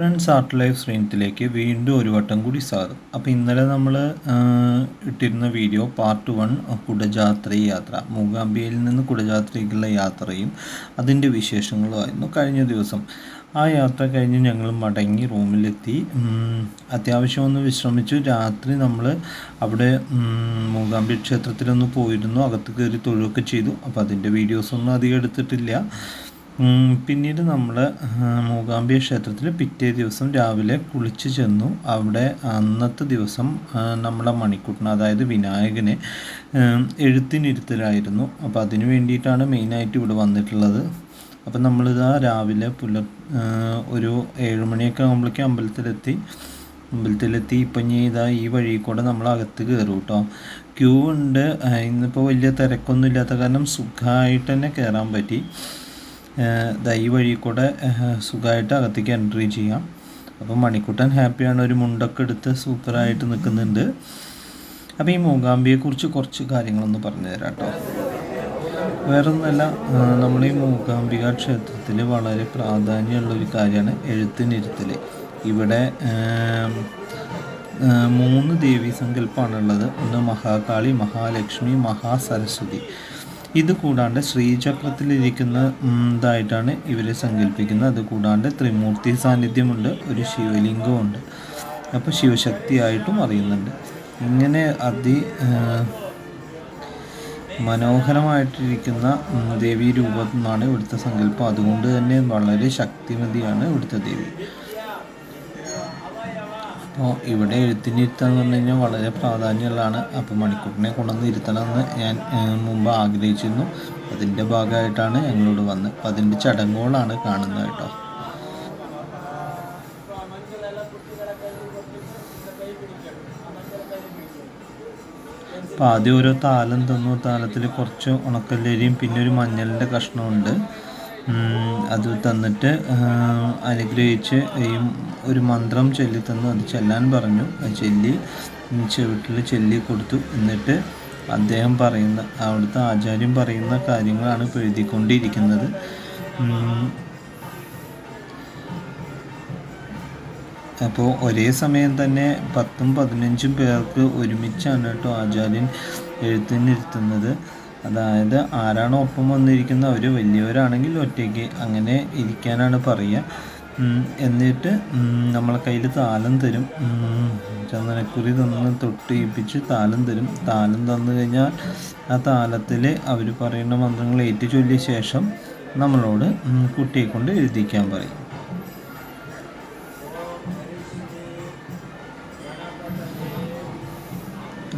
Friends art life ശ്രീനത്തിലേക്ക് വീണ്ടും ഒരു വട്ടം കൂടി സ്വാഗതം. അപ്പോൾ ഇന്നലെ നമ്മൾ ഇട്ടിരുന്ന വീഡിയോ പാർട്ട് വൺ കുടജാത്ര യാത്ര. മൂകാംബിയയിൽ നിന്ന് കുടജാത്രയ്ക്കുള്ള യാത്രയും അതിന്റെ വിശേഷങ്ങളുമായിരുന്നു കഴിഞ്ഞ ദിവസം. ആ യാത്ര കഴിഞ്ഞ് ഞങ്ങൾ മടങ്ങി റൂമിലെത്തി. അത്യാവശ്യം ഒന്ന് വിശ്രമിച്ചു. രാത്രി നമ്മൾ അവിടെ മൂകാംബി ക്ഷേത്രത്തിലൊന്ന് പോയിരുന്നു. അകത്ത് കയറി തൊഴുകയൊക്കെ ചെയ്തു. അപ്പോൾ അതിന്റെ വീഡിയോസൊന്നും അധികം എടുത്തിട്ടില്ല. പിന്നീട് നമ്മൾ മൂകാംബിക ക്ഷേത്രത്തിൽ പിറ്റേ ദിവസം രാവിലെ കുളിച്ചു ചെന്നു. അവിടെ അന്നത്തെ ദിവസം നമ്മളെ മണിക്കൂട്ടിന് അതായത് വിനായകനെ എഴുത്തിനിരുത്തലായിരുന്നു. അപ്പോൾ അതിന് വേണ്ടിയിട്ടാണ് മെയിനായിട്ട് ഇവിടെ വന്നിട്ടുള്ളത്. അപ്പം നമ്മളിതാ രാവിലെ പുലർ ഒരു ഏഴുമണിയൊക്കെ ആകുമ്പോഴേക്കും അമ്പലത്തിലെത്തി. അമ്പലത്തിലെത്തി ഇപ്പം ഇനി ഇതാ ഈ വഴി കൂടെ നമ്മൾ അകത്ത് കയറും കേട്ടോ ക്യൂ ഉണ്ട്. ഇന്നിപ്പോൾ വലിയ തിരക്കൊന്നും ഇല്ലാത്ത കാരണം സുഖമായിട്ട് തന്നെ കയറാൻ പറ്റി. ഈ വഴി കൂടെ സുഖമായിട്ട് അകത്തേക്ക് എൻട്രി ചെയ്യാം. അപ്പം മണിക്കുട്ടൻ ഹാപ്പിയാണ് ഒരു മുണ്ടൊക്കെ എടുത്ത് സൂപ്പറായിട്ട് നിൽക്കുന്നുണ്ട്. അപ്പോൾ ഈ മൂകാംബിയെക്കുറിച്ച് കുറച്ച് കാര്യങ്ങളൊന്ന് പറഞ്ഞു തരാം കേട്ടോ. വേറൊന്നുമല്ല നമ്മൾ ഈ മൂകാംബിക ക്ഷേത്രത്തിൽ വളരെ പ്രാധാന്യമുള്ളൊരു കാര്യമാണ് എഴുത്തിനിരുത്തൽ ഇവിടെ മൂന്ന് ദേവീ സങ്കല്പമാണുള്ളത് ഒന്ന് മഹാകാളി മഹാലക്ഷ്മി മഹാസരസ്വതി. ഇത് കൂടാണ്ട് ശ്രീചക്രത്തിലിരിക്കുന്ന ഇതായിട്ടാണ് ഇവരെ സങ്കല്പിക്കുന്നത്. അത് കൂടാണ്ട് ത്രിമൂർത്തി സാന്നിധ്യമുണ്ട് ഒരു ശിവലിംഗമുണ്ട് അപ്പോൾ ശിവശക്തിയായിട്ടും അറിയുന്നുണ്ട്. ഇങ്ങനെ അതി മനോഹരമായിട്ടിരിക്കുന്ന ദേവീ രൂപത്തിൽ നിന്നാണ് ഇവിടുത്തെ സങ്കല്പം. അതുകൊണ്ട് തന്നെ വളരെ ശക്തിമതിയാണ് ഇവിടുത്തെ ദേവി. അപ്പോൾ ഇവിടെ എഴുത്തിനിരുത്താന്ന് പറഞ്ഞു കഴിഞ്ഞാൽ വളരെ പ്രാധാന്യമുള്ളതാണ്. അപ്പോൾ മണിക്കൂറിനെ കൊണ്ടുവന്ന് ഇരുത്തണമെന്ന് ഞാൻ മുമ്പ് ആഗ്രഹിച്ചിരുന്നു. അതിന്റെ ഭാഗമായിട്ടാണ് ഞങ്ങളോട് വന്നത് അപ്പം അതിന്റെ ചടങ്ങുകളാണ് കാണുന്നത് കേട്ടോ. അപ്പോൾ ആദ്യം ഓരോ താലം തന്നു. താലത്തിൽ കുറച്ച് ഉണക്കല്ലരിയും പിന്നെ ഒരു മഞ്ഞളിന്റെ കഷ്ണമുണ്ട്. അത് തന്നിട്ട് അനുഗ്രഹിച്ച് ഈ ഒരു മന്ത്രം ചൊല്ലി തന്നു അത് ചെല്ലാൻ പറഞ്ഞു. ചൊല്ലി ചെവിട്ടിൽ ചൊല്ലി കൊടുത്തു. എന്നിട്ട് അദ്ദേഹം പറയുന്ന അവിടുത്തെ ആചാര്യം പറയുന്ന കാര്യങ്ങളാണ് ഇപ്പോൾ എഴുതിക്കൊണ്ടിരിക്കുന്നത്. അപ്പോൾ ഒരേ സമയം തന്നെ പത്തും പതിനഞ്ചും പേർക്ക് ഒരുമിച്ചാണ് കേട്ടോ ആചാര്യൻ എഴുത്തിനിരുത്തുന്നത്. അതായത് ആരാണോ ഒപ്പം വന്നിരിക്കുന്നത് അവർ വലിയവരാണെങ്കിൽ ഒറ്റയ്ക്ക് അങ്ങനെ ഇരിക്കാനാണ് പറയുക. എന്നിട്ട് നമ്മളെ കയ്യിൽ താലം തരും. ചന്ദനക്കുറി തന്ന് തൊട്ടിയിപ്പിച്ച് താലം തരും. താലം തന്നു കഴിഞ്ഞാൽ ആ താലത്തിൽ അവർ പറയുന്ന മന്ത്രങ്ങൾ ഏറ്റു ചൊല്ലിയ ശേഷം നമ്മളോട് കുട്ടിയെ കൊണ്ട് എഴുതിക്കാൻ പറയും.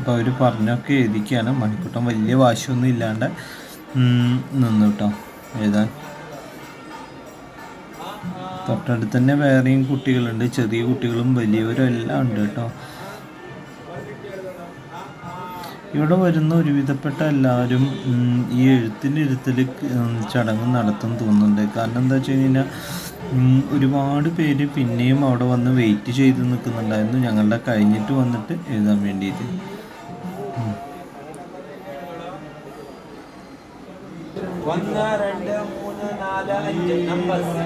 അപ്പോൾ അവർ പറഞ്ഞൊക്കെ എഴുതിക്കുകയാണ് മണിക്കൂട്ടം വലിയ വാശിയൊന്നും ഇല്ലാണ്ട് നിന്നു കേട്ടോ എഴുതാൻ തൊട്ടടുത്ത് തന്നെ വേറെയും കുട്ടികളുണ്ട്. ചെറിയ കുട്ടികളും വലിയവരും എല്ലാം ഉണ്ട് കേട്ടോ ഇവിടെ വരുന്ന ഒരുവിധപ്പെട്ട എല്ലാവരും ഈ ഈ എഴുത്തിനിരുത്തൽ ചടങ്ങ് നടത്തും തോന്നുന്നുണ്ട്. കാരണം എന്താ വെച്ച് കഴിഞ്ഞാൽ ഒരുപാട് പേര് പിന്നെയും അവിടെ വന്ന് വെയിറ്റ് ചെയ്ത് നിൽക്കുന്നുണ്ടായിരുന്നു. ഞങ്ങളുടെ കഴിഞ്ഞിട്ട് വന്നിട്ട് എഴുതാൻ വേണ്ടിയിട്ട്. ഒന്ന് രണ്ട് മൂന്ന് നാല് അഞ്ച് numbers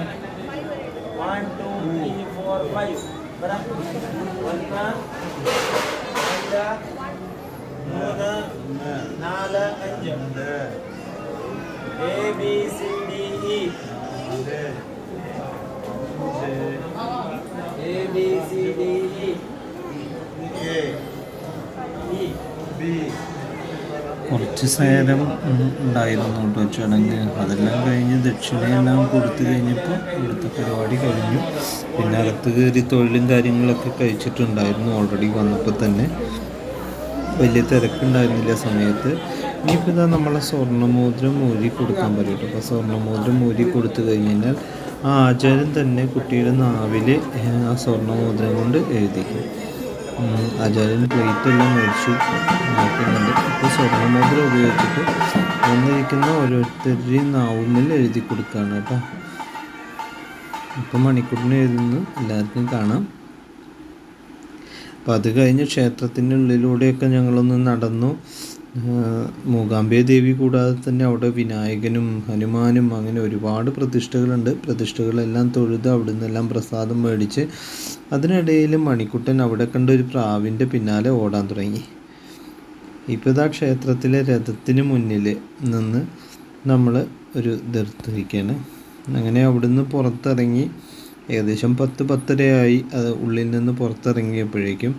one two three four five ഇവിടെ ഒന്ന് രണ്ട് മൂന്ന് നാല് അഞ്ച് A B C D E A B C D E E കുറച്ച് നേരം ഉണ്ടായിരുന്നു ചടങ്ങ്. അതെല്ലാം കഴിഞ്ഞ് ദക്ഷിണയെല്ലാം കൊടുത്തു കഴിഞ്ഞപ്പോൾ ഇവിടുത്തെ പരിപാടി കഴിഞ്ഞു. പിന്നെ അകത്ത് കയറി തൊഴിലും കാര്യങ്ങളൊക്കെ കഴിച്ചിട്ടുണ്ടായിരുന്നു ഓൾറെഡി വന്നപ്പോൾ തന്നെ. വലിയ തിരക്കുണ്ടായിരുന്നില്ല സമയത്ത്. ഇനിയിപ്പോൾ ഇതാ നമ്മളെ സ്വർണമോതിരം മൂരി കൊടുക്കാൻ പറയും അപ്പോൾ സ്വർണമോതിരം മൂരി കൊടുത്തു കഴിഞ്ഞാൽ ആ ആചാരം തന്നെ കുട്ടിയുടെ നാവിൽ ആ സ്വർണമോതിരം കൊണ്ട് എഴുതിക്കും. ആചാര്യൻ പ്ലേറ്റ് എല്ലാം മേടിച്ചു. നോക്കുന്നുണ്ട് ഇപ്പോൾ സ്വർണമോതിരം ഉപയോഗിച്ചിട്ട് വന്നിരിക്കുന്ന ഓരോരുത്തരുടെയും നാവുമ്മിൽ എഴുതി കൊടുക്കുകയാണ് കേട്ടോ. ഇപ്പം മണിക്കൂറിന് എഴുതുന്നു. എല്ലാവർക്കും കാണാം. അപ്പം അത് കഴിഞ്ഞ് ക്ഷേത്രത്തിന്റെ ഉള്ളിലൂടെയൊക്കെ ഞങ്ങളൊന്ന് നടന്നു. മൂകാംബിക ദേവി കൂടാതെ തന്നെ അവിടെ വിനായകനും ഹനുമാനും അങ്ങനെ ഒരുപാട് പ്രതിഷ്ഠകളുണ്ട്. പ്രതിഷ്ഠകളെല്ലാം തൊഴുത് അവിടെ നിന്നെല്ലാം പ്രസാദം മേടിച്ച് അതിനിടയിൽ മണിക്കുട്ടൻ അവിടെ കണ്ട ഒരു പ്രാവിന്റെ പിന്നാലെ ഓടാൻ തുടങ്ങി. ഇപ്പോൾ ഇതാ ക്ഷേത്രത്തിലെ രഥത്തിന് മുന്നിൽ നിന്ന് നമ്മൾ ഒരു ഇതെടുത്തിരിക്കുകയാണ് അങ്ങനെ അവിടുന്ന് പുറത്തിറങ്ങി ഏകദേശം പത്ത് പത്തരയായി അത് ഉള്ളിൽ നിന്ന് പുറത്തിറങ്ങിയപ്പോഴേക്കും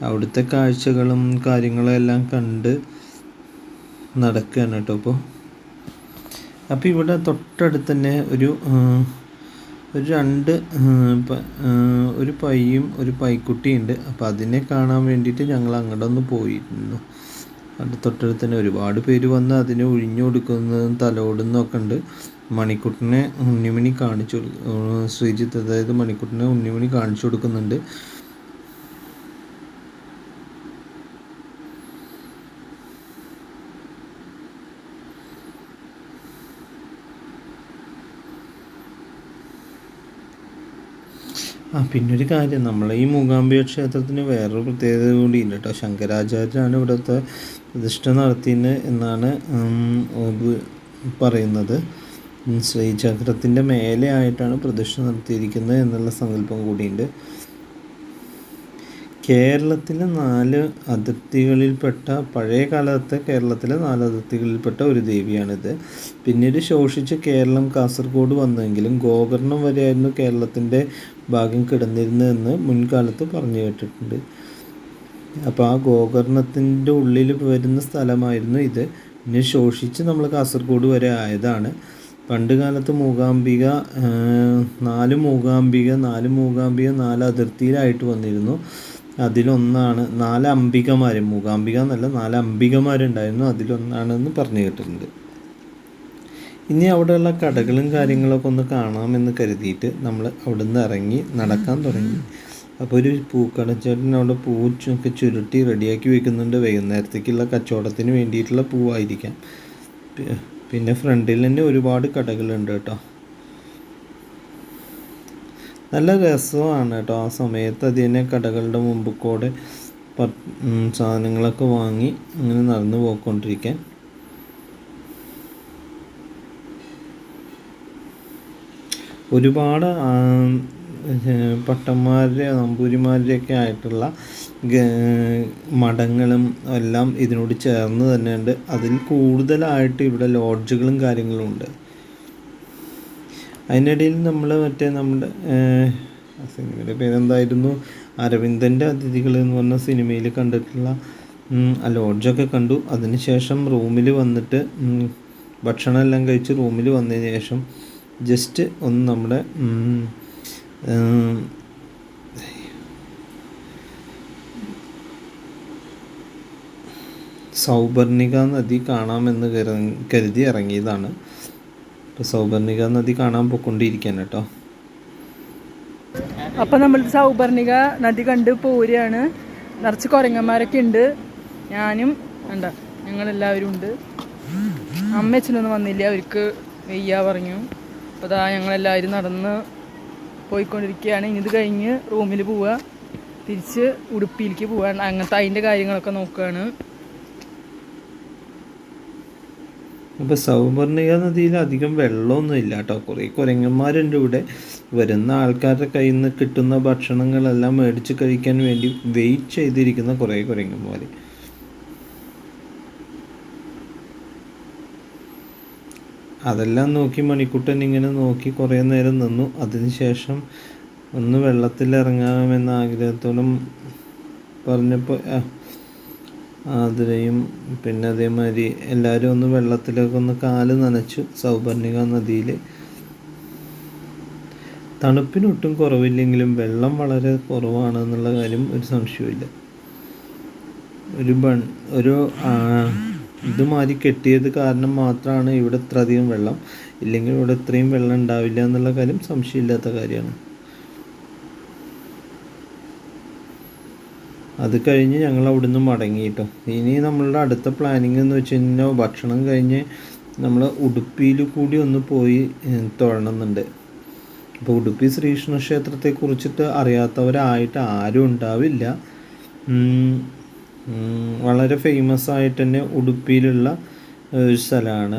അവിടുത്തെ കാഴ്ചകളും കാര്യങ്ങളും എല്ലാം കണ്ട് നടക്കുകയാണ് കേട്ടോ അപ്പോൾ അപ്പോൾ ഇവിടെ തൊട്ടടുത്ത് തന്നെ ഒരു ഒരു രണ്ട് ഒരു പയ്യും ഒരു പൈക്കുട്ടിയുണ്ട്. അപ്പോൾ അതിനെ കാണാൻ വേണ്ടിയിട്ട് ഞങ്ങൾ അങ്ങോട്ട് ഒന്ന് പോയിരുന്നു. അത് തൊട്ടടുത്ത് തന്നെ ഒരുപാട് പേര് വന്ന് അതിനെ ഒഴിഞ്ഞു കൊടുക്കുന്നതും തലോടുന്നതൊക്കെ ഉണ്ട്. മണിക്കുട്ടനെ ഉണ്ണിമണി കാണിച്ചു ശ്രീജിത്ത് അതായത് മണിക്കുട്ടനെ ഉണ്ണിമണി കാണിച്ചു കൊടുക്കുന്നുണ്ട്. ആ പിന്നൊരു കാര്യം നമ്മളെ ഈ മൂകാംബിക ക്ഷേത്രത്തിന് വേറൊരു പ്രത്യേകത കൂടിയുണ്ട് കേട്ടോ. ശങ്കരാചാര്യരാണ് ഇവിടുത്തെ പ്രതിഷ്ഠ നടത്തിയത് എന്നാണ് പറയുന്നത്. ശ്രീചക്രത്തിന്റെ മേലെ ആയിട്ടാണ് പ്രതിഷ്ഠ നടത്തിയിരിക്കുന്നത് എന്നുള്ള സങ്കല്പം കൂടിയുണ്ട്. കേരളത്തിലെ നാല് അതിർത്തികളിൽപ്പെട്ട പഴയ കാലത്തെ കേരളത്തിലെ നാല് അതിർത്തികളിൽപ്പെട്ട ഒരു ദേവിയാണിത്. പിന്നീട് ശോഷിച്ച് കേരളം കാസർഗോഡ് വന്നെങ്കിലും ഗോകർണം വരെയായിരുന്നു കേരളത്തിന്റെ ഭാഗ്യം കിടന്നിരുന്നതെന്ന് മുൻകാലത്ത് പറഞ്ഞു കേട്ടിട്ടുണ്ട്. അപ്പോൾ ആ ഗോകർണത്തിന്റെ ഉള്ളിൽ വരുന്ന സ്ഥലമായിരുന്നു ഇത്. പിന്നെ ശോഷിച്ച് നമ്മൾ കാസർഗോഡ് വരെ ആയതാണ്. പണ്ട് കാലത്ത് മൂകാംബിക നാല് മൂകാംബിക നാല് മൂകാംബിക നാല് അതിർത്തിയിലായിട്ട് വന്നിരുന്നു. അതിലൊന്നാണ് നാല് അംബികമാർ മൂകാംബിക എന്നല്ല നാല് അംബികമാരുണ്ടായിരുന്നു അതിലൊന്നാണെന്ന് പറഞ്ഞു കേട്ടിട്ടുണ്ട്. ഇനി അവിടെയുള്ള കടകളും കാര്യങ്ങളൊക്കെ ഒന്ന് കാണാമെന്ന് കരുതിയിട്ട് നമ്മൾ അവിടെ നിന്ന് ഇറങ്ങി നടക്കാൻ തുടങ്ങി. അപ്പോൾ ഒരു പൂക്കടച്ചേട്ടൻ അവിടെ പൂച്ചൊക്കെ ചുരുട്ടി റെഡിയാക്കി വെക്കുന്നുണ്ട്. വൈകുന്നേരത്തേക്കുള്ള കച്ചവടത്തിന് വേണ്ടിയിട്ടുള്ള പൂവായിരിക്കാം. പിന്നെ ഫ്രണ്ടിൽ തന്നെ ഒരുപാട് കടകളുണ്ട് കേട്ടോ. നല്ല രസമാണ് കേട്ടോ ആ സമയത്ത് അതിനെ കടകളുടെ മുമ്പ് കൂടെ സാധനങ്ങളൊക്കെ വാങ്ങി അങ്ങനെ നടന്നു പോയിക്കൊണ്ടിരിക്കാൻ. ഒരുപാട് പട്ടന്മാരുടെ നമ്പൂരിമാരുടെയൊക്കെ ആയിട്ടുള്ള മഠങ്ങളും എല്ലാം ഇതിനോട് ചേർന്ന് തന്നെയുണ്ട്. അതിൽ കൂടുതലായിട്ട് ഇവിടെ ലോഡ്ജുകളും കാര്യങ്ങളും ഉണ്ട്. അതിനിടയിൽ നമ്മൾ മറ്റേ നമ്മുടെ സിനിമയുടെ പേരെന്തായിരുന്നു? അരവിന്ദന്റെ അതിഥികൾ എന്ന് പറഞ്ഞ സിനിമയിൽ കണ്ടിട്ടുള്ള ആ ലോഡ്ജൊക്കെ കണ്ടു. അതിനുശേഷം റൂമിൽ വന്നിട്ട് ഭക്ഷണമെല്ലാം കഴിച്ച് റൂമിൽ വന്നതിന് ശേഷം ജസ്റ്റ് ഒന്ന് നമ്മുടെ സൗപർണിക നദി കാണാമെന്ന് കരു- കരുതി ഇറങ്ങിയതാണ്. ഇപ്പോൾ സൗപർണിക നദി കാണാൻ പോയിക്കൊണ്ടിരിക്കാൻ കേട്ടോ. അപ്പൊ നമ്മൾ സൗപർണിക നദി കണ്ട് പോരുകയാണ്. നിറച്ച് കുരങ്ങന്മാരൊക്കെ ഉണ്ട്. ഞാനും ഉണ്ട് ഞങ്ങളെല്ലാവരും ഉണ്ട്. അമ്മ അച്ഛനൊന്നും വന്നില്ല അവർക്ക് വെയ്യ പറഞ്ഞു. അപ്പോൾ അതാ ഞങ്ങളെല്ലാവരും നടന്ന് പോയിക്കൊണ്ടിരിക്കുകയാണ്. ഇനി ഇത് കഴിഞ്ഞ് റൂമിൽ പോവുക. തിരിച്ച് ഉടുപ്പിയിലേക്ക് പോവാണ് അങ്ങനത്തെ അതിന്റെ കാര്യങ്ങളൊക്കെ നോക്കുകയാണ്. അപ്പോൾ സൗവർണിക നദിയിൽ അധികം വെള്ളമൊന്നും ഇല്ല കേട്ടോ. കുറേ കുരങ്ങന്മാരുണ്ട് ഇവിടെ. വരുന്ന ആൾക്കാരുടെ കയ്യിൽ നിന്ന് കിട്ടുന്ന ഭക്ഷണങ്ങളെല്ലാം മേടിച്ച് കഴിക്കാൻ വേണ്ടി വെയിറ്റ് ചെയ്തിരിക്കുന്ന കുറേ കുരങ്ങന്മാർ അതെല്ലാം നോക്കി മണിക്കുട്ടൻ ഇങ്ങനെ നോക്കി കുറേ നേരം നിന്നു. അതിനുശേഷം ഒന്ന് വെള്ളത്തിൽ ഇറങ്ങാമെന്ന ആഗ്രഹത്തോടും പറഞ്ഞപ്പോൾ ആതിരയും പിന്നെ അതേമാതിരി എല്ലാവരും ഒന്ന് വെള്ളത്തിലേക്ക് ഒന്ന് കാൽ നനച്ചു സൗപർണിക നദിയിൽ തണുപ്പിനൊട്ടും കുറവില്ലെങ്കിലും വെള്ളം വളരെ കുറവാണ് എന്നുള്ള കാര്യം ഒരു സംശയമില്ല ഒരു ബൺ ഒരു ഇത് ഇതുമാതിരി കെട്ടിയത് കാരണം മാത്രമാണ് ഇവിടെ ഇത്രയധികം വെള്ളം. ഇല്ലെങ്കിൽ ഇവിടെ ഇത്രയും വെള്ളം ഉണ്ടാവില്ല എന്നുള്ള കാര്യം സംശയമില്ലാത്ത കാര്യമാണ്. അത് കഴിഞ്ഞ് ഞങ്ങൾ അവിടുന്ന് മടങ്ങി കേട്ടോ ഇനി നമ്മളുടെ അടുത്ത പ്ലാനിങ് എന്ന് വെച്ച് കഴിഞ്ഞാൽ ഭക്ഷണം കഴിഞ്ഞ് നമ്മൾ ഉടുപ്പിയിൽ കൂടി ഒന്ന് പോയി തൊഴണമെന്നുണ്ട്. അപ്പോൾ ഉടുപ്പി ശ്രീകൃഷ്ണ ക്ഷേത്രത്തെ കുറിച്ചിട്ട് അറിയാത്തവരായിട്ട് ആരും ഉണ്ടാവില്ല. വളരെ ഫേമസ് ആയിട്ട് തന്നെ ഉടുപ്പിയിലുള്ള ഒരു സ്ഥലമാണ്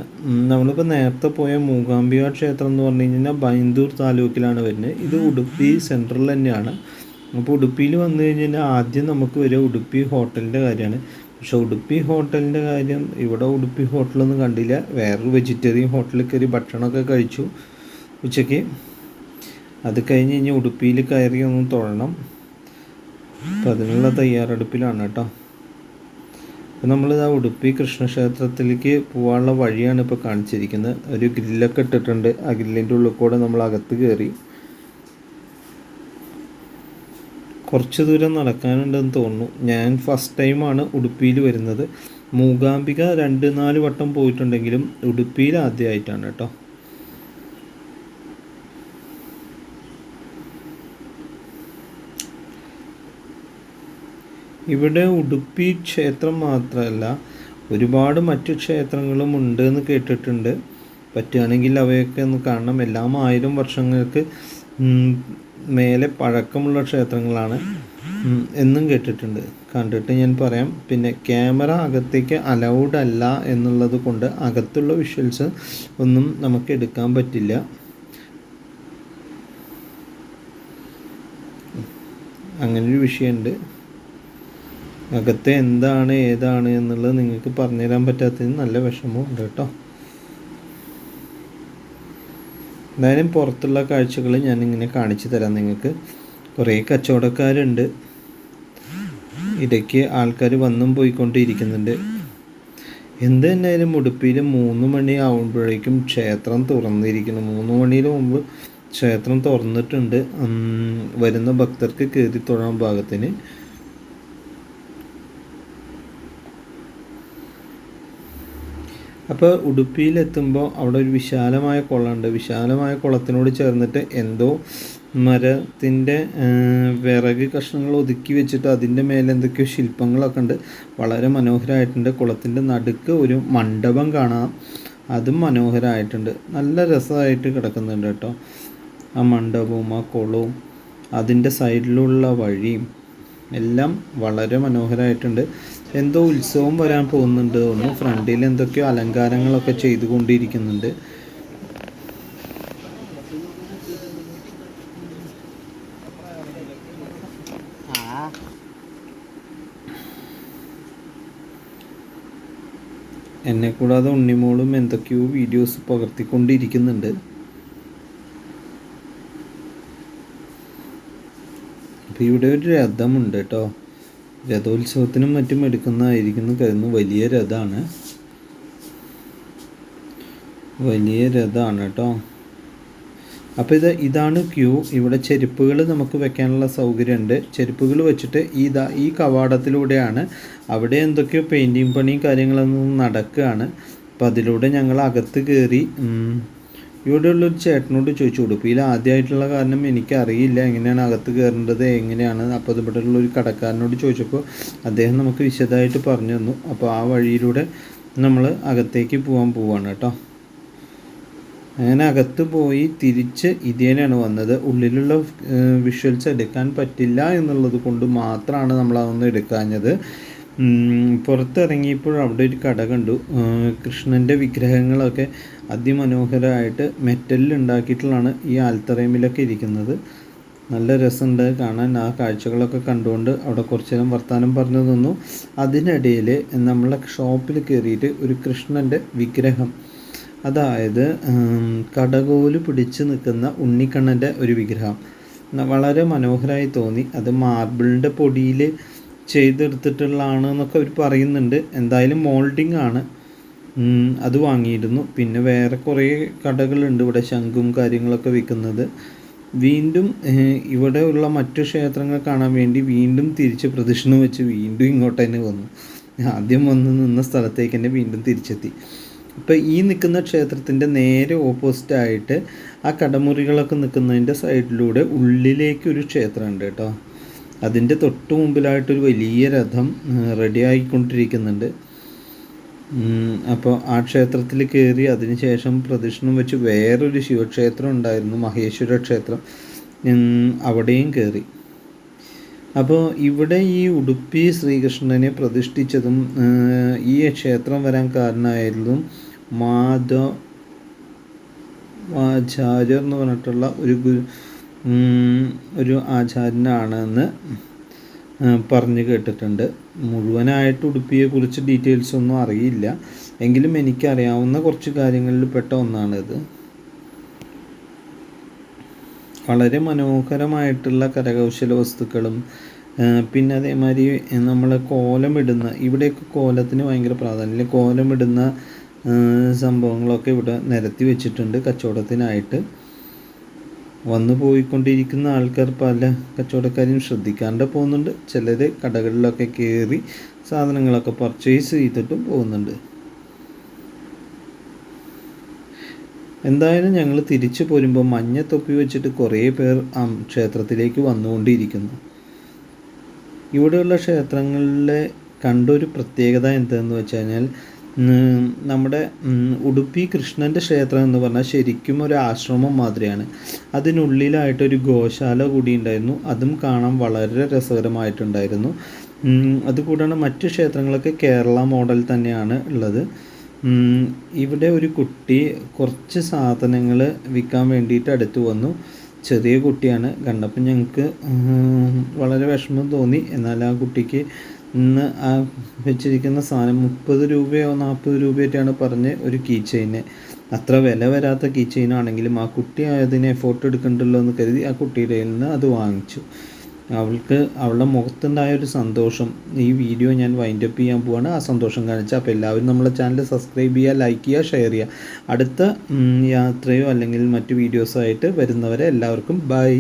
നമ്മളിപ്പോൾ നേരത്തെ പോയ മൂകാംബിക ക്ഷേത്രം എന്ന് പറഞ്ഞു കഴിഞ്ഞാൽ ബൈന്ദൂർ താലൂക്കിലാണ് വരുന്നത്. ഇത് ഉടുപ്പി സെൻട്രൽ തന്നെയാണ്. അപ്പോൾ ഉടുപ്പിയിൽ വന്നു കഴിഞ്ഞാൽ ആദ്യം നമുക്ക് വരിക ഉടുപ്പി ഹോട്ടലിന്റെ കാര്യമാണ്. പക്ഷേ ഉടുപ്പി ഹോട്ടലിന്റെ കാര്യം ഇവിടെ ഉടുപ്പി ഹോട്ടലൊന്നും കണ്ടില്ല. വേറൊരു വെജിറ്റേറിയൻ ഹോട്ടലിൽ കയറി ഭക്ഷണമൊക്കെ കഴിച്ചു ഉച്ചയ്ക്ക് അത് കഴിഞ്ഞ് കഴിഞ്ഞാൽ ഉടുപ്പിയിൽ കയറി ഒന്ന് തൊഴണം. അപ്പം അതിനുള്ള തയ്യാറെടുപ്പിലാണ് കേട്ടോ. അപ്പം നമ്മൾ ആ ഉടുപ്പി കൃഷ്ണക്ഷേത്രത്തിലേക്ക് പോകാനുള്ള വഴിയാണ് ഇപ്പോൾ കാണിച്ചിരിക്കുന്നത്. ഒരു ഗ്രില്ലൊക്കെ ഇട്ടിട്ടുണ്ട്. ആ ഗ്രില്ലിന്റെ ഉള്ളിൽ കൂടെ നമ്മൾ അകത്ത് കയറി. കുറച്ച് ദൂരം നടക്കാനുണ്ടെന്ന് തോന്നുന്നു. ഞാൻ ഫസ്റ്റ് ടൈമാണ് ഉടുപ്പിയിൽ വരുന്നത്. മൂകാംബിക രണ്ട് നാല് വട്ടം പോയിട്ടുണ്ടെങ്കിലും ഉടുപ്പിയിൽ ആദ്യമായിട്ടാണ് കേട്ടോ. ഇവിടെ ഉടുപ്പി ക്ഷേത്രം മാത്രമല്ല ഒരുപാട് മറ്റു ക്ഷേത്രങ്ങളും ഉണ്ട് എന്ന് കേട്ടിട്ടുണ്ട്. പറ്റുകയാണെങ്കിൽ അവയൊക്കെ ഒന്ന് കാണണം. എല്ലാം ആയിരം വർഷങ്ങൾക്ക് മേലെ പഴക്കമുള്ള ക്ഷേത്രങ്ങളാണ്. എന്നും കേട്ടിട്ടുണ്ട്. കണ്ടിട്ട് ഞാൻ പറയാം. പിന്നെ ക്യാമറ അകത്തേക്ക് അലൗഡ് അല്ല എന്നുള്ളത് കൊണ്ട് അകത്തുള്ള വിഷ്വൽസ് ഒന്നും നമുക്ക് എടുക്കാൻ പറ്റില്ല. അങ്ങനൊരു വിഷയമുണ്ട്. അകത്തെ എന്താണ് ഏതാണ് എന്നുള്ളത് നിങ്ങൾക്ക് പറഞ്ഞുതരാൻ പറ്റാത്തതിന് നല്ല വിഷമമുണ്ട് കേട്ടോ. എന്തായാലും പുറത്തുള്ള കാഴ്ചകൾ ഞാനിങ്ങനെ കാണിച്ചു തരാം നിങ്ങൾക്ക്. കുറേ കച്ചവടക്കാരുണ്ട്. ഇടയ്ക്ക് ആൾക്കാർ വന്നും പോയിക്കൊണ്ടിരിക്കുന്നുണ്ട്. എന്ത് തന്നെയായാലും ഉടുപ്പിയിൽ മൂന്ന് മണി ആവുമ്പോഴേക്കും ക്ഷേത്രം തുറന്നിരിക്കുന്നു. മൂന്ന് മണിയിൽ മുമ്പ് ക്ഷേത്രം തുറന്നിട്ടുണ്ട്. വരുന്ന ഭക്തർക്ക് കയറി തൊഴാൻ പാകത്തിന് അപ്പോൾ ഉടുപ്പിയിലെത്തുമ്പോൾ അവിടെ ഒരു വിശാലമായ കുളമുണ്ട്. വിശാലമായ കുളത്തിനോട് ചേർന്നിട്ട് എന്തോ മരത്തിന്റെ വിറക് കഷ്ണങ്ങൾ ഒതുക്കി വെച്ചിട്ട് അതിന്റെ മേലെ എന്തൊക്കെയോ ശില്പങ്ങളൊക്കെ ഉണ്ട്. വളരെ മനോഹരമായിട്ടുണ്ട് കുളത്തിന്റെ നടുക്ക് ഒരു മണ്ഡപം കാണാം. അതും മനോഹരമായിട്ടുണ്ട് നല്ല രസമായിട്ട് കിടക്കുന്നുണ്ട് കേട്ടോ. ആ മണ്ഡപവും ആ കുളവും അതിന്റെ സൈഡിലുള്ള വഴിയും എല്ലാം വളരെ മനോഹരമായിട്ടുണ്ട് എന്തോ ഉത്സവം വരാൻ പോകുന്നുണ്ട് ഒന്ന് ഫ്രണ്ടിൽ എന്തൊക്കെയോ അലങ്കാരങ്ങളൊക്കെ ചെയ്തുകൊണ്ടിരിക്കുന്നുണ്ട്. എന്നെ കൂടാതെ ഉണ്ണിമോളും എന്തൊക്കെയോ വീഡിയോസ് പകർത്തിക്കൊണ്ടിരിക്കുന്നുണ്ട്. അപ്പോൾ ഇവിടെ ഒരു രഥമുണ്ട് കേട്ടോ. രഥോത്സവത്തിനും മറ്റും എടുക്കുന്നതായിരിക്കുന്നു കരുതുന്നു. വലിയ രഥമാണ് വലിയ രഥമാണ് കേട്ടോ. അപ്പോൾ ഇത് ഇതാണ് ക്യൂ. ഇവിടെ ചെരുപ്പുകൾ നമുക്ക് വെക്കാനുള്ള സൗകര്യമുണ്ട്. ചെരുപ്പുകൾ വെച്ചിട്ട് ഈ ഈ കവാടത്തിലൂടെയാണ് അവിടെ എന്തൊക്കെയോ പെയിന്റിങ് പണിയും കാര്യങ്ങളൊന്നും നടക്കുകയാണ്. അപ്പോൾ അതിലൂടെ ഞങ്ങൾ അകത്ത് കയറി ഉം, ഇവിടെയുള്ളൊരു ചേട്ടനോട് ചോദിച്ചു ഉടുപ്പിയിൽ ആദ്യമായിട്ടുള്ള കാരണം എനിക്കറിയില്ല. എങ്ങനെയാണ് അകത്ത് കയറേണ്ടത്? എങ്ങനെയാണ്? അപ്പോൾ ഇവിടെയുള്ള ഒരു കടക്കാരനോട് ചോദിച്ചപ്പോൾ അദ്ദേഹം നമുക്ക് വിശദമായിട്ട് പറഞ്ഞു തന്നു. അപ്പോൾ ആ വഴിയിലൂടെ നമ്മൾ അകത്തേക്ക് പോകാൻ പോവാണ് കേട്ടോ. അങ്ങനെ അകത്ത് പോയി തിരിച്ച് ഇതേനാണ് വന്നത്. ഉള്ളിലുള്ള വിഷ്വൽസ് എടുക്കാൻ പറ്റില്ല എന്നുള്ളത് കൊണ്ട് മാത്രമാണ് നമ്മൾ അതൊന്നും എടുക്കാഞ്ഞത്. പുറത്തിറങ്ങിയപ്പോൾ അവിടെ ഒരു കട കണ്ടു. കൃഷ്ണന്റെ വിഗ്രഹങ്ങളൊക്കെ അതിമനോഹരമായിട്ട് മെറ്റലിൽ ഉണ്ടാക്കിയിട്ടുള്ളതാണ് ഈ ആൽത്തറയിമിലൊക്കെ ഇരിക്കുന്നത്. നല്ല രസമുണ്ട് കാണാൻ. ആ കാഴ്ചകളൊക്കെ കണ്ടുകൊണ്ട് അവിടെ കുറച്ച് നേരം വർത്തമാനം പറഞ്ഞു തന്നു അതിനിടയിൽ നമ്മളെ ഷോപ്പിൽ കയറിയിട്ട് ഒരു കൃഷ്ണന്റെ വിഗ്രഹം. അതായത് കടകോൽ പിടിച്ച് നിൽക്കുന്ന ഉണ്ണിക്കണ്ണന്റെ ഒരു വിഗ്രഹം. വളരെ മനോഹരമായി തോന്നി. അത് മാർബിളിന്റെ പൊടിയിൽ ചെയ്തെടുത്തിട്ടുള്ളതാണ് എന്നൊക്കെ അവർ പറയുന്നുണ്ട്. എന്തായാലും മോൾഡിംഗ് ആണ്. അത് വാങ്ങിയിരുന്നു. പിന്നെ വേറെ കുറേ കടകളുണ്ട് ഇവിടെ ശംഖും കാര്യങ്ങളൊക്കെ വിൽക്കുന്നത്. വീണ്ടും ഇവിടെ ഉള്ള മറ്റു ക്ഷേത്രങ്ങൾ കാണാൻ വേണ്ടി വീണ്ടും തിരിച്ച് പ്രദക്ഷിണം വെച്ച് വീണ്ടും ഇങ്ങോട്ട് തന്നെ വന്നു. ആദ്യം വന്ന് നിന്ന സ്ഥലത്തേക്ക് തന്നെ വീണ്ടും തിരിച്ചെത്തി. ഇപ്പോൾ ഈ നിൽക്കുന്ന ക്ഷേത്രത്തിന്റെ നേരെ ഓപ്പോസിറ്റ് ആയിട്ട് ആ കടമുറികളൊക്കെ നിൽക്കുന്നതിന്റെ സൈഡിലൂടെ ഉള്ളിലേക്ക് ഒരു ക്ഷേത്രമുണ്ട് കേട്ടോ. അതിന്റെ തൊട്ട് മുമ്പിലായിട്ടൊരു വലിയ രഥം റെഡി ആയിക്കൊണ്ടിരിക്കുന്നുണ്ട്. അപ്പോൾ ആ ക്ഷേത്രത്തിൽ കയറി അതിനുശേഷം പ്രദക്ഷിണം വെച്ച് വേറൊരു ശിവക്ഷേത്രം ഉണ്ടായിരുന്നു മഹേശ്വര ക്ഷേത്രം. അവിടെയും കയറി. അപ്പോൾ ഇവിടെ ഈ ഉടുപ്പി ശ്രീകൃഷ്ണനെ പ്രതിഷ്ഠിച്ചതും ഈ ക്ഷേത്രം വരാൻ കാരണമായതും മാധവ ആചാര്യർ എന്ന് പറഞ്ഞിട്ടുള്ള ഒരു ഗുരു ഒരു ആചാര്യനാണെന്ന് പറഞ്ഞു കേട്ടിട്ടുണ്ട്. മുഴുവനായിട്ട് ഉടുപ്പിയെ കുറിച്ച് ഡീറ്റെയിൽസ് ഒന്നും അറിയില്ല. എങ്കിലും എനിക്കറിയാവുന്ന കുറച്ച് കാര്യങ്ങളിൽ പെട്ട ഒന്നാണിത്. വളരെ മനോഹരമായിട്ടുള്ള കരകൗശല വസ്തുക്കളും പിന്നെ അതേമാതിരി നമ്മൾ കോലമിടുന്ന ഇവിടെയൊക്കെ കോലത്തിന് ഭയങ്കര പ്രാധാന്യം കോലമിടുന്ന സംഭവങ്ങളൊക്കെ ഇവിടെ നിരത്തി വെച്ചിട്ടുണ്ട് കച്ചവടത്തിനായിട്ട്. വന്നു പോയിക്കൊണ്ടിരിക്കുന്ന ആൾക്കാർ പല കച്ചവടക്കാരും ശ്രദ്ധിക്കാണ്ട് പോകുന്നുണ്ട്. ചിലർ കടകളിലൊക്കെ കയറി സാധനങ്ങളൊക്കെ പർച്ചേസ് ചെയ്തിട്ടും പോകുന്നുണ്ട്. എന്തായാലും ഞങ്ങൾ തിരിച്ചു പോരുമ്പോൾ മഞ്ഞ തൊപ്പി വെച്ചിട്ട് കുറേ പേർ ആ ക്ഷേത്രത്തിലേക്ക് വന്നുകൊണ്ടിരിക്കുന്നു. ഇവിടെയുള്ള ക്ഷേത്രങ്ങളിലെ കണ്ടൊരു പ്രത്യേകത എന്താണെന്ന് വെച്ച് കഴിഞ്ഞാൽ നമ്മുടെ ഉടുപ്പി കൃഷ്ണന്റെ ക്ഷേത്രം എന്ന് പറഞ്ഞാൽ ശരിക്കും ഒരു ആശ്രമം മാതിരിയാണ്. അതിനുള്ളിലായിട്ടൊരു ഗോശാല കൂടി ഉണ്ടായിരുന്നു. അതും കാണാൻ വളരെ രസകരമായിട്ടുണ്ടായിരുന്നു. അതുകൂടാണ് മറ്റു ക്ഷേത്രങ്ങളൊക്കെ കേരള മോഡൽ തന്നെയാണ് ഉള്ളത്. ഇവിടെ ഒരു കുട്ടി കുറച്ച് സാധനങ്ങൾ വിൽക്കാൻ വേണ്ടിയിട്ട് അടുത്ത് വന്നു. ചെറിയ കുട്ടിയാണ്. കണ്ടപ്പോൾ ഞങ്ങൾക്ക് വളരെ വിഷമം തോന്നി. എന്നാൽ ആ കുട്ടിക്ക് ഇന്ന് ആ വെച്ചിരിക്കുന്ന സാധനം മുപ്പത് രൂപയോ നാൽപ്പത് രൂപയായിട്ടാണ് പറഞ്ഞ് ഒരു കീ ചെയിന് അത്ര വില വരാത്ത കീ ചെയിനാണെങ്കിലും ആ കുട്ടി അതിനെ എഫോർട്ട് എടുക്കണ്ടല്ലോ എന്ന് കരുതി ആ കുട്ടിയുടെ കയ്യിൽ നിന്ന് അത് വാങ്ങിച്ചു. അവൾക്ക് അവളുടെ മുഖത്തുണ്ടായ ഒരു സന്തോഷം. ഈ വീഡിയോ ഞാൻ വൈൻഡ് അപ്പ് ചെയ്യാൻ പോവാണ്. ആ സന്തോഷം കാണിച്ചാൽ അപ്പോൾ എല്ലാവരും നമ്മളെ ചാനൽ സബ്സ്ക്രൈബ് ചെയ്യുക ലൈക്ക് ചെയ്യുക ഷെയർ ചെയ്യുക. അടുത്ത യാത്രയോ അല്ലെങ്കിൽ മറ്റു വീഡിയോസോ ആയിട്ട് വരുന്നവരെ എല്ലാവർക്കും ബൈ